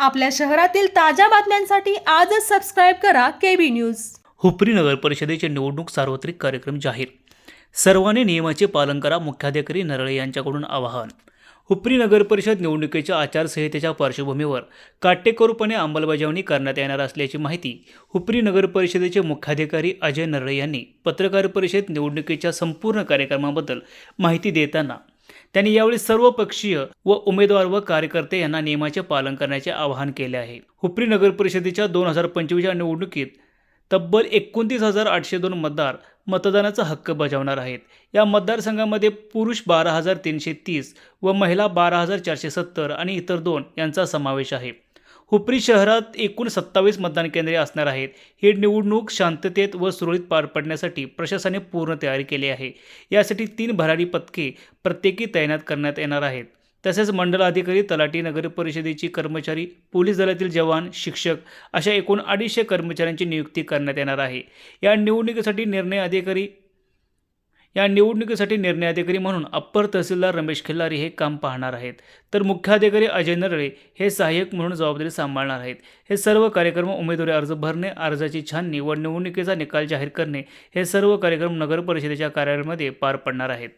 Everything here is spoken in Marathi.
आपल्या शहरातील ताज्या बातम्यांसाठी आजच सबस्क्राईब करा केबी न्यूज हुपरी नगर परिषदेचे निवडणूक सार्वत्रिक कार्यक्रम जाहीर. सर्वांनी नियमाचे पालन करा मुख्याधिकारी नरळे यांच्याकडून आवाहन. हुपरी नगर परिषद निवडणुकीच्या आचारसंहितेच्या पार्श्वभूमीवर काटेकोरपणे अंमलबजावणी करण्यात येणार असल्याची माहिती हुपरी नगर परिषदेचे मुख्याधिकारी अजय नरळे यांनी पत्रकार परिषद निवडणुकीच्या संपूर्ण कार्यक्रमाबद्दल माहिती देताना त्यांनी यावेळी सर्व पक्षीय व उमेदवार व कार्यकर्ते यांना नियमाचे पालन करण्याचे आवाहन केले आहे. हुपरी नगर परिषदेच्या दोन हजार पंचवीसच्या निवडणुकीत तब्बल एकोणतीस हजार आठशे दोन मतदार मतदानाचा हक्क बजावणार आहेत. या मतदारसंघामध्ये पुरुष बारा हजार तीनशे तीस व महिला बारा हजार चारशे सत्तर आणि इतर दोन यांचा समावेश आहे. हुपरी शहरात एकूण सत्तावीस मतदान केंद्रे असणार आहेत. ही निवडणूक शांततेत व सुरळीत पार पडण्यासाठी प्रशासनाने पूर्ण तयारी केली आहे. यासाठी तीन भरारी पथके प्रत्येकी तैनात करण्यात येणार आहेत. तसेच मंडल अधिकारी तलाठी नगर परिषदेची कर्मचारी पोलीस दलातील जवान शिक्षक अशा एकूण अडीचशे कर्मचाऱ्यांची नियुक्ती करण्यात येणार आहे. या निवडणुकीसाठी निर्णय अधिकारी या निवडणुकीसाठी निर्णय अधिकारी म्हणून अप्पर तहसीलदार रमेश खिल्लारी हे काम पाहणार आहेत. तर मुख्याधिकारी अजय नरळे हे सहाय्यक म्हणून जबाबदारी सांभाळणार आहेत. हे सर्व कार्यक्रम उमेदवारी अर्ज भरणे अर्जाची छाननी व निवडणुकीचा निकाल जाहीर करणे हे सर्व कार्यक्रम नगर परिषदेच्या कार्यालयामध्ये पार पडणार आहेत.